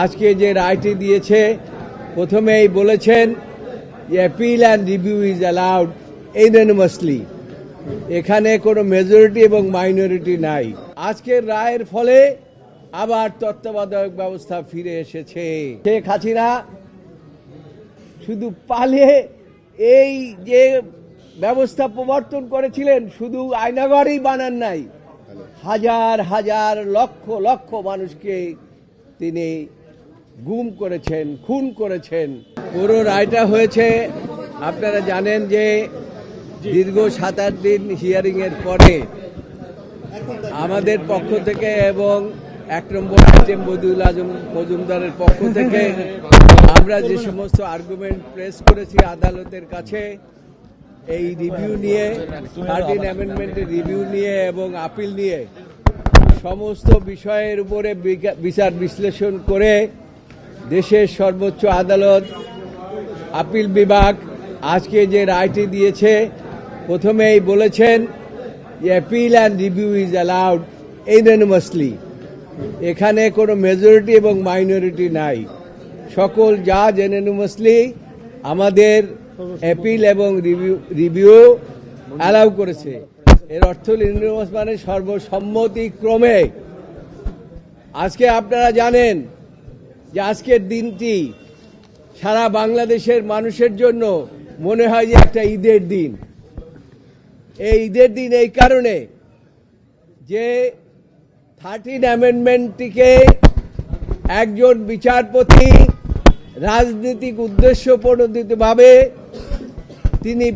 আজকে যে রায়টি দিয়েছে, প্রথমেই বলেছেন যে appeal and review is allowed unanimously এখানে কোনো মেজরিটি এবং মাইনরিটি নাই। আজকের রায়ের ফলে আবার তত্ত্বাবধায়ক ব্যবস্থা ফিরে এসেছে। শেখ হাসিনা শুধু পালে এই যে ব্যবস্থা প্রবর্তন করেছিলেন, শুধু আয়নাগরই বানান নাই, হাজার হাজার লক্ষ লক্ষ মানুষকে তিনি গুম করেছেন, খুন করেছেন। পুরো রায়টা হয়েছে, আপনারা জানেন যে দীর্ঘ সাত আট দিন হিয়ারিং এর পরে আমাদের পক্ষ থেকে এবং এক নম্বর আইটেম বদিউল আজম মজুমদারের পক্ষ থেকে আমরা যে সমস্ত আর্গুমেন্ট প্রেস করেছি আদালতের কাছে, এই রিভিউ নিয়ে থার্টিন অ্যামেন্ডমেন্টের রিভিউ নিয়ে এবং আপিল নিয়ে, সমস্ত বিষয়ের উপরে বিচার বিশ্লেষণ করে দেশের সর্বোচ্চ আদালত, আপিল বিভাগ আজকে যে রায়টি দিয়েছে, প্রথমেই বলেছেন যে appeal and review is allowed unanimously এখানে কোনো মেজরিটি এবং মাইনরিটি নাই। সকল জাজ এনএনমাসলি আমাদের অ্যাপিল এবং রিভিউ রিভিউ অ্যালাউ করেছে। এর অর্থ ইউনিভার্স মানে সর্বসম্মতিক্রমে। আজকে আপনারা জানেন যে আজকের দিনটি সারা বাংলাদেশের মানুষের জন্য মনে হয় যে একটা ঈদের দিন। এই ঈদের দিন এই কারণে যে থার্টিন অ্যামেন্ডমেন্টটিকে একজন বিচারপতি রাজনৈতিক উদ্দেশ্য প্রণোদিতভাবে তিনি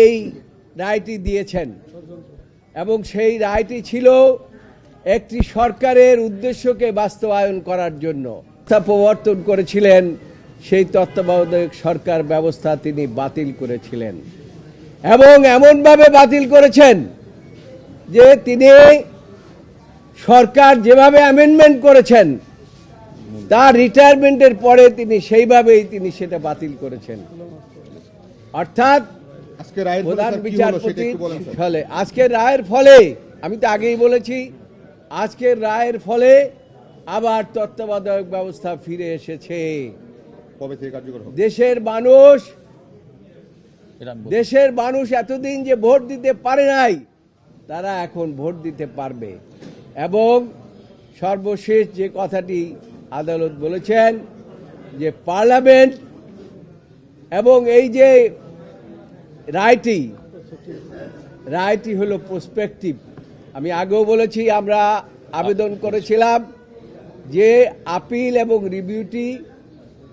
এই রায়টি দিয়েছেন এবং সেই রায়টি ছিল একটি সরকারের উদ্দেশ্যকে বাস্তবায়ন করার জন্য। তা প্রবর্তন করেছিলেন সেই তত্ত্বাবধায়ক সরকার ব্যবস্থা তিনি বাতিল করেছিলেন এবং এমনভাবে বাতিল করেছেন যে তিনি সরকার যেভাবে অ্যামেন্ডমেন্ট করেছেন তার রিটায়ারমেন্টের পরে তিনি সেইভাবেই তিনি সেটা বাতিল করেছেন অর্থাৎ প্রধান বিচারপতি। ফলে আজকের রায়ের ফলে আমি তো আগেই বলেছি আজকের রায়ের ফলে আবার তত্ত্বাবধায়ক ব্যবস্থা ফিরে এসেছে। কবে থেকে কার্যকর দেশের মানুষ দেশের মানুষ এতদিন যে ভোট দিতে পারে নাই তারা এখন ভোট দিতে পারবে। এবং সর্বশেষ যে কথাটি আদালত বলেছেন যে পার্লামেন্ট এবং এই যে রায়টি রায়টি হলো প্রসপেক্টিভ আমি আগেও বলেছি আমরা আবেদন করেছিলাম। যে আপিল এবং রিভিউটি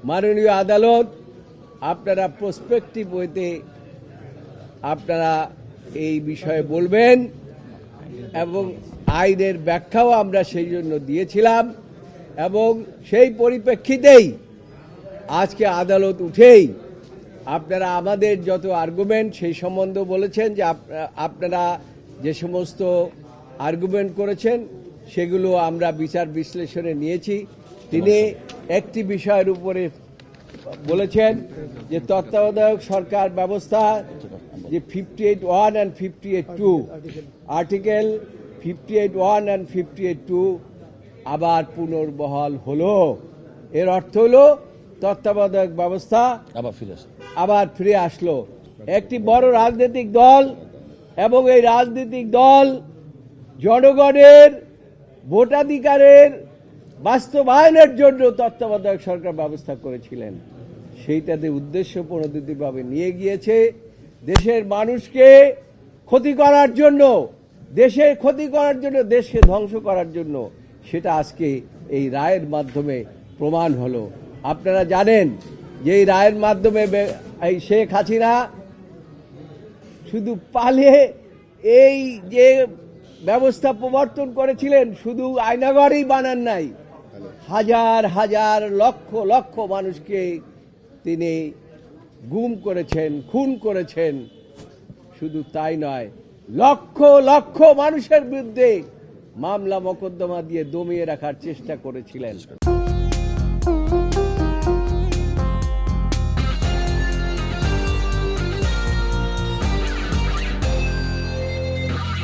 মাননীয় আদালত, আপনারা প্রসপেক্টিভ ওয়েতে আপনারা এই বিষয়ে বলবেন এবং আইনের ব্যাখ্যাও আমরা সেই জন্য দিয়েছিলাম এবং সেই পরিপ্রেক্ষিতেই আজকে আদালত উঠেই আপনারা আমাদের যত আর্গুমেন্ট সেই সম্বন্ধে বলেছেন যে আপ- আপনারা যে সমস্ত আর্গুমেন্ট করেছেন সেগুলো আমরা বিচার বিশ্লেষণে নিয়েছি। তিনি একটি বিষয়ের উপরে বলেছেন যে তত্ত্বাবধায়ক সরকার ব্যবস্থা যে fifty eight one and fifty eight two article fifty eight one and fifty eight two আবার পুনর্বহাল হলো। এর অর্থ হলো তত্ত্বাবধায়ক ব্যবস্থা আবার ফিরে আবার ফিরে আসলো। একটি বড় রাজনৈতিক দল এবং এই রাজনৈতিক দল জনগণের ভোটাধিকারের বাস্তবায়নের জন্য তত্ত্বাবধায়ক সরকার ব্যবস্থা করেছিলেন। সেইটাতে উদ্দেশ্য প্রণোদিতভাবে নিয়ে গিয়েছে দেশের মানুষকে ক্ষতি করার জন্য, দেশের ক্ষতি করার জন্য, দেশকে ধ্বংস করার জন্য। সেটা আজকে এই রায়ের মাধ্যমে প্রমাণ হলো। আপনারা জানেন যে এই রায়ের মাধ্যমে এই শেখ হাসিনা শুধু পালে এই যে ব্যবস্থা প্রবর্তন করেছিলেন, শুধু আয়নাগরই বানান নাই। হাজার হাজার লক্ষ লক্ষ মানুষকে তিনি গুম করেছেন, খুন করেছেন। শুধু তাই নয়, লক্ষ লক্ষ মানুষের বিরুদ্ধে মামলা মোকদ্দমা দিয়ে দমিয়ে রাখার চেষ্টা করেছিলেন।